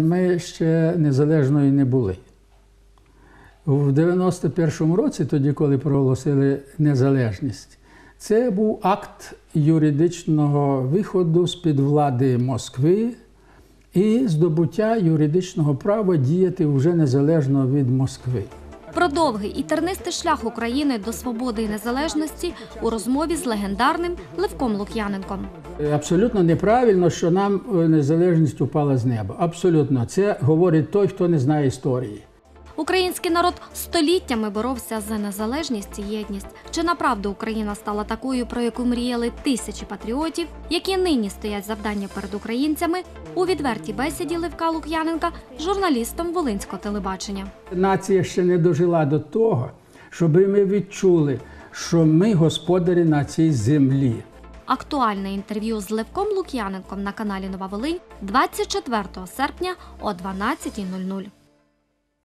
Ми ще незалежною не були. В 91-му році, тоді, коли проголосили незалежність, це був акт юридичного виходу з-під влади Москви і здобуття юридичного права діяти вже незалежно від Москви. Про довгий і тернистий шлях України до свободи і незалежності у розмові з легендарним Левком Лук'яненком. Абсолютно неправильно, що нам е, незалежність упала з неба. Абсолютно, це говорить той, хто не знає історії. Український народ століттями боровся за незалежність і єдність. Чи направду Україна стала такою, про яку мріяли тисячі патріотів, які нині стоять завдання перед українцями у відвертій бесіді Левка Лук'яненка з журналістом Волинського телебачення. Нація ще не дожила до того, щоб ми відчули, що ми господарі на цій землі. Актуальне інтерв'ю з Левком Лук'яненком на каналі Нова Волинь 24 серпня о 12.00.